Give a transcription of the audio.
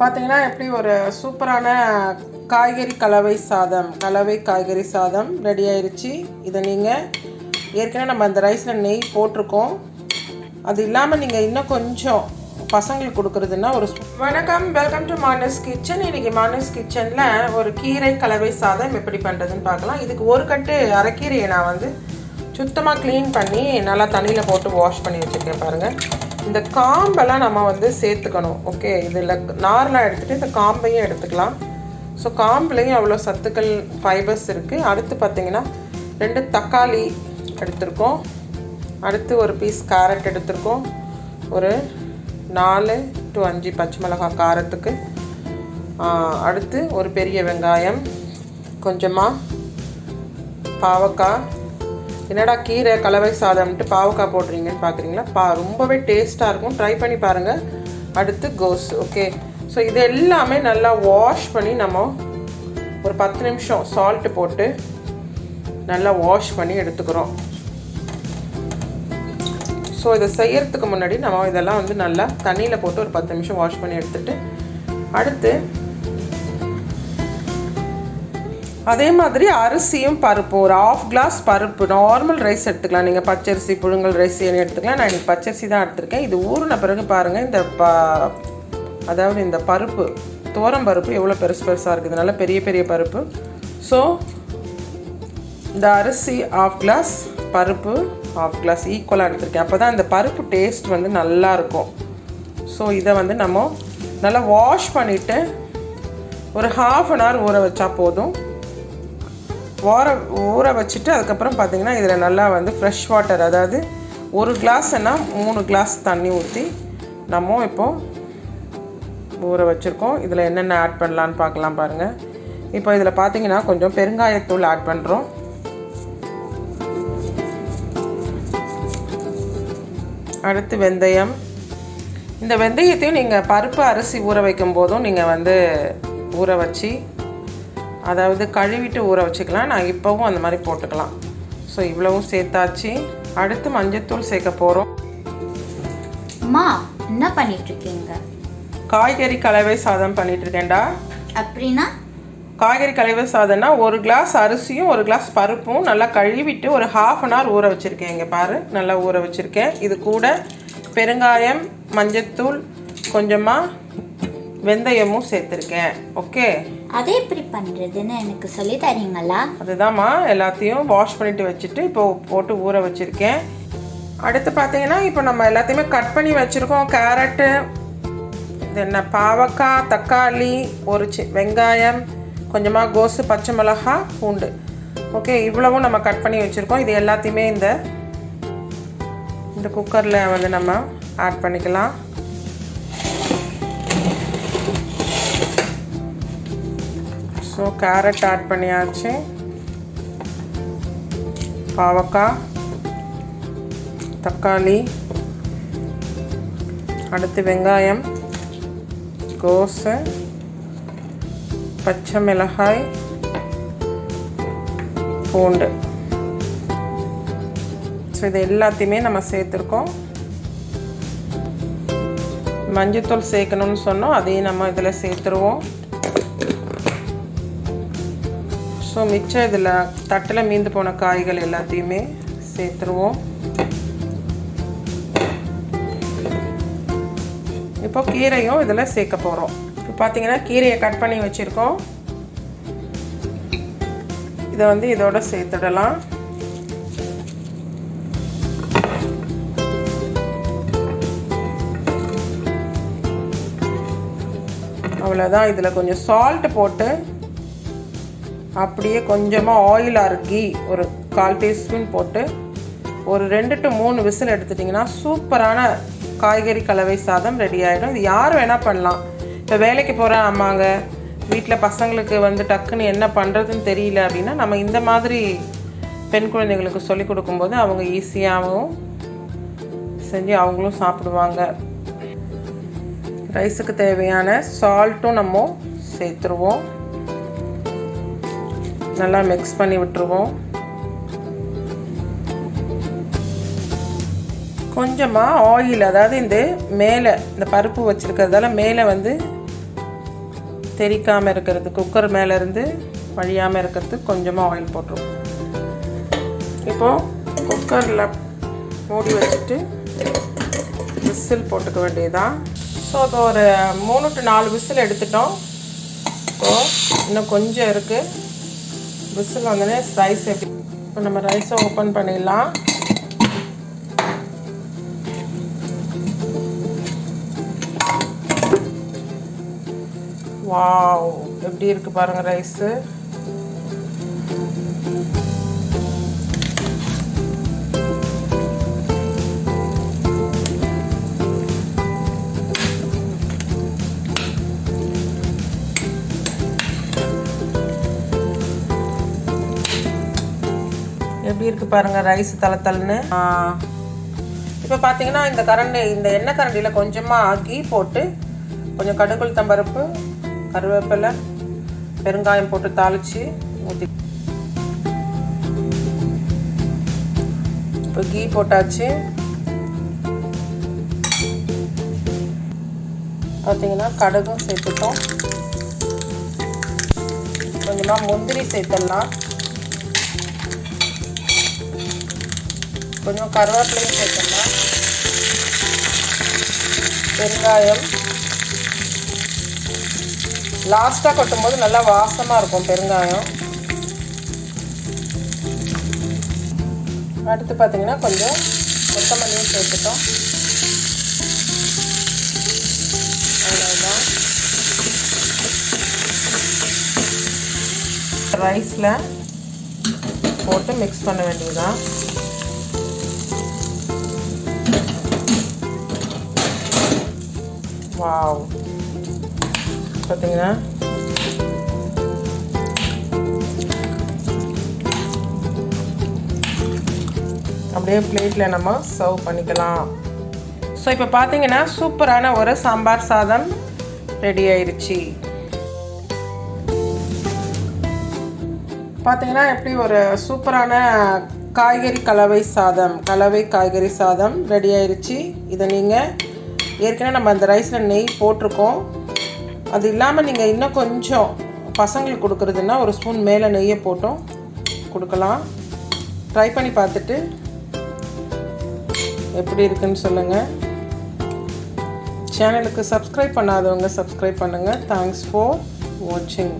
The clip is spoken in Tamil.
பார்த்தீங்கன்னா எப்படி ஒரு சூப்பரான காய்கறி கலவை சாதம் கலவை காய்கறி சாதம் ரெடி ஆயிடுச்சு இதை நீங்கள் ஏற்கனவே நம்ம அந்த ரைஸில் நெய் போட்டிருக்கோம். அது இல்லாமல் நீங்கள் இன்னும் கொஞ்சம் பசங்களுக்கு கொடுக்குறதுன்னா ஒரு வணக்கம் வெல்கம் டு மானஸ் கிச்சன் இன்னைக்கு மானஸ் கிச்சனில் ஒரு கீரை கலவை சாதம் எப்படி பண்ணுறதுன்னு பார்க்கலாம். இதுக்கு ஒரு கட்டு அரைக்கீரையை நான் வந்து சுத்தமாக க்ளீன் பண்ணி நல்லா தண்ணியில் போட்டு வாஷ் பண்ணி வச்சுருக்கேன் பாருங்கள் இந்த காம்பெல்லாம் நம்ம வந்து சேர்த்துக்கணும். ஓகே இதில் நார்லாம் எடுத்துகிட்டு இந்த காம்பையும் எடுத்துக்கலாம். ஸோ காம்புலேயும் அவ்வளோ சத்துக்கள் ஃபைபர்ஸ் இருக்குது அடுத்து பார்த்திங்கன்னா ரெண்டு தக்காளி எடுத்திருக்கோம். அடுத்து ஒரு பீஸ் கேரட் எடுத்திருக்கோம். ஒரு நாலு டு அஞ்சு பச்சை மிளகாய் காரத்துக்கு. அடுத்து ஒரு பெரிய வெங்காயம் கொஞ்சமாக பாவக்காய் என்னடா கீரை கலவை சாதம்ன்ட்டு பாவக்காய் போடுறீங்கன்னு பார்க்குறீங்களா பா ரொம்பவே டேஸ்ட்டாக இருக்கும். ட்ரை பண்ணி பாருங்கள் அடுத்து கோஸ் ஓகே ஸோ இது எல்லாமே நல்லா வாஷ் பண்ணி நம்ம ஒரு பத்து நிமிஷம் சால்ட்டு போட்டு நல்லா வாஷ் பண்ணி எடுத்துக்கிறோம். ஸோ இதை செய்யறதுக்கு முன்னாடி நம்ம இதெல்லாம் வந்து நல்லா தண்ணியில் போட்டு ஒரு பத்து நிமிஷம் வாஷ் பண்ணி எடுத்துகிட்டு அடுத்து அதே மாதிரி அரிசியும் பருப்பும் ஒரு ஆஃப் கிளாஸ் பருப்பு. நார்மல் ரைஸ் எடுத்துக்கலாம். நீங்கள் பச்சரிசி புழுங்கல் ரைஸ் ஏன்னு எடுத்துக்கலாம்? நான் இன்னைக்கு பச்சரிசி தான் எடுத்திருக்கேன். இது ஊறின பிறகு பாருங்கள் இந்த ப அதாவது இந்த பருப்பு துவரம் பருப்பு எவ்வளோ பெருசு பெருசாக இருக்குது நல்ல பெரிய பெரிய பருப்பு. ஸோ இந்த அரிசி ஆஃப் கிளாஸ் பருப்பு ஆஃப் கிளாஸ் ஈக்குவலாக எடுத்திருக்கேன். அப்போ தான் இந்த பருப்பு டேஸ்ட் வந்து நல்லாயிருக்கும் ஸோ இதை வந்து நம்ம நல்லா வாஷ் பண்ணிவிட்டு ஒரு ஹாஃப் அன் ஹவர் ஊற வச்சா போதும். ஊற ஊற வச்சுட்டு அதுக்கப்புறம் பார்த்தீங்கன்னா இதில் நல்லா வந்து ஃப்ரெஷ் வாட்டர் அதாவது ஒரு கிளாஸ்னா மூணு கிளாஸ் தண்ணி ஊற்றி நம்ம இப்போது ஊற வச்சுருக்கோம். இதில் என்னென்ன ஆட் பண்ணலான்னு பார்க்கலாம் பாருங்கள் இப்போ இதில் பார்த்தீங்கன்னா கொஞ்சம் பெருங்காயத்தூள் ஆட் பண்ணுறோம் அடுத்து வெந்தயம். இந்த வெந்தயத்தையும் நீங்கள் பருப்பு அரிசி ஊற வைக்கும் போதும் நீங்கள் வந்து ஊற வச்சு அதாவது கழுவிட்டு ஊற வச்சுக்கலாம். நான் இப்போவும் அந்த மாதிரி போட்டுக்கலாம். ஸோ இவ்வளவும் சேர்த்தாச்சு. அடுத்து மஞ்சத்தூள் சேர்க்க போகிறோம் அம்மா என்ன பண்ணிட்டு இருக்கீங்க காய்கறி கலவை சாதம் பண்ணிட்டு இருக்கேன்டா அப்படின்னா? காய்கறி கலவை சாதம்னா ஒரு கிளாஸ் அரிசியும் ஒரு கிளாஸ் பருப்பும் நல்லா கழுவிட்டு ஒரு ஹாஃப் அன் ஹவர் ஊற வச்சுருக்கேன். இங்கே பாரு நல்லா ஊற வச்சுருக்கேன். இது கூட பெருங்காயம் மஞ்சத்தூள் கொஞ்சமாக வெந்தயமும் சேர்த்துருக்கேன். ஓகே அதை எப்படி பண்ணுறதுன்னு எனக்கு சொல்லி தரீங்களா? அதுதாம்மா எல்லாத்தையும் வாஷ் பண்ணிட்டு வச்சுட்டு இப்போ போட்டு ஊற வச்சுருக்கேன். அடுத்து பார்த்தீங்கன்னா இப்போ நம்ம எல்லாத்தையுமே கட் பண்ணி வச்சுருக்கோம். கேரட்டு இது என்ன பாவக்காய் தக்காளி ஒரு சி வெங்காயம் கொஞ்சமாக கோஸு பச்சை மிளகாய் பூண்டு. ஓகே இவ்வளவும் நம்ம கட் பண்ணி வச்சுருக்கோம். இது எல்லாத்தையுமே இந்த இந்த குக்கரில் வந்து நம்ம ஆட் பண்ணிக்கலாம். ஸோ கேரட் ஆட் பண்ணியாச்சு. பாவக்காய் தக்காளி அடுத்து வெங்காயம் கோஸு பச்சை மிளகாய் பூண்டு. ஸோ இது எல்லாத்தையுமே நம்ம சேர்த்துருக்கோம். மஞ்சத்தூள் சேர்க்கணும்னு சொன்னோம் அதையும் நம்ம இதில் சேர்த்துருவோம். ஸோ மிச்சம் இதில் தட்டில் மீந்து போன காய்கள் எல்லாத்தையுமே சேர்த்துருவோம். இப்போ கீரையும் இதில் சேர்க்க போகிறோம் இப்போ பார்த்தீங்கன்னா கீரையை கட் பண்ணி வச்சுருக்கோம். இதை வந்து இதோட சேர்த்துடலாம். அவ்வளோதான் இதில் கொஞ்சம் சால்ட் போட்டு அப்படியே கொஞ்சமாக ஆயில் ஆர் கீ ஒரு கால் டீஸ்பூன் போட்டு ஒரு ரெண்டு டு மூணு விசில் எடுத்துட்டிங்கன்னா சூப்பரான காய்கறி கலவை சாதம் ரெடி ஆகிடும் இது யார் வேணால் பண்ணலாம். இப்போ வேலைக்கு போகிற அம்மாங்க வீட்டில் பசங்களுக்கு வந்து டக்குன்னு என்ன பண்ணுறதுன்னு தெரியல அப்படின்னா நம்ம இந்த மாதிரி பெண் குழந்தைங்களுக்கு சொல்லி கொடுக்கும்போது அவங்க ஈஸியாகவும் செஞ்சு அவங்களும் சாப்பிடுவாங்க. ரைஸுக்கு தேவையான சால்ட்டும் நம்ம சேர்த்துருவோம். நல்லா மிக்ஸ் பண்ணி விட்டுருவோம். கொஞ்சமாக ஆயில் அதாவது இந்த மேலே இந்த பருப்பு வச்சுருக்கிறதால மேலே வந்து தெரிக்காமல் இருக்கிறது. குக்கர் மேலேருந்து வழியாமல் இருக்கிறதுக்கு கொஞ்சமாக ஆயில் போட்டுருவோம். இப்போது குக்கரில் மூடி வச்சுட்டு விசில் போட்டுக்க வேண்டியதுதான். ஸோ அது ஒரு மூணு டு நாலு விசில் எடுத்துட்டோம். ஸோ இன்னும் கொஞ்சம் இருக்குது விசில் வந்தோடனே ரைஸ் எப்படி? இப்போ நம்ம ரைஸை ஓப்பன் பண்ணிடலாம். வாவ் எப்படி இருக்குது பாருங்கள் ரைஸு எப்படி இருக்கு பாருங்க ரைஸ் தலை தலைன்னு இப்போ பார்த்தீங்கன்னா இந்த கரண்டி இந்த எண்ணெய் கரண்டியில் கொஞ்சமாக கீ போட்டு கொஞ்சம் கடுகுள் தம்பருப்பு கருவேப்பிலை பெருங்காயம் போட்டு தாளித்து ஊற்றி இப்போ கீ போட்டாச்சு. பார்த்தீங்கன்னா கடுகும் சேர்த்துட்டோம். கொஞ்சமாக முந்திரி சேர்த்துடலாம். கொஞ்சம் கருவேப்பிலையும் சேர்த்துடலாம் பெருங்காயம் லாஸ்ட்டாக கொட்டும்போது நல்லா வாசமாக இருக்கும் பெருங்காயம். அடுத்து பார்த்தீங்கன்னா கொஞ்சம் கொத்தமல்லியும் சேர்த்துட்டோம். அவ்வளோதான் ரைஸில் போட்டு மிக்ஸ் பண்ண வேண்டியதுதான். வாவ் பார்த்தீங்கன்னா அப்படியே பிளேட்டில் நம்ம சர்வ் பண்ணிக்கலாம். ஸோ இப்போ பார்த்தீங்கன்னா சூப்பரான ஒரு சாம்பார் சாதம் ரெடி ஆயிடுச்சு பார்த்தீங்கன்னா எப்படி ஒரு சூப்பரான காய்கறி கலவை சாதம் கலவை காய்கறி சாதம் ரெடி ஆயிடுச்சு இதை நீங்கள் ஏற்கனவே நம்ம அந்த ரைஸில் நெய் போட்டிருக்கோம். அது இல்லாமல் நீங்கள் இன்னும் கொஞ்சம் பசங்களுக்கு கொடுக்குறதுன்னா ஒரு ஸ்பூன் மேலே நெய்யை போட்டும். கொடுக்கலாம். ட்ரை பண்ணி பார்த்துட்டு எப்படி இருக்குன்னு சொல்லுங்கள் சேனலுக்கு சப்ஸ்கிரைப் பண்ணாதவங்க சப்ஸ்கிரைப் பண்ணுங்கள் தேங்க்ஸ் ஃபார் வாட்சிங்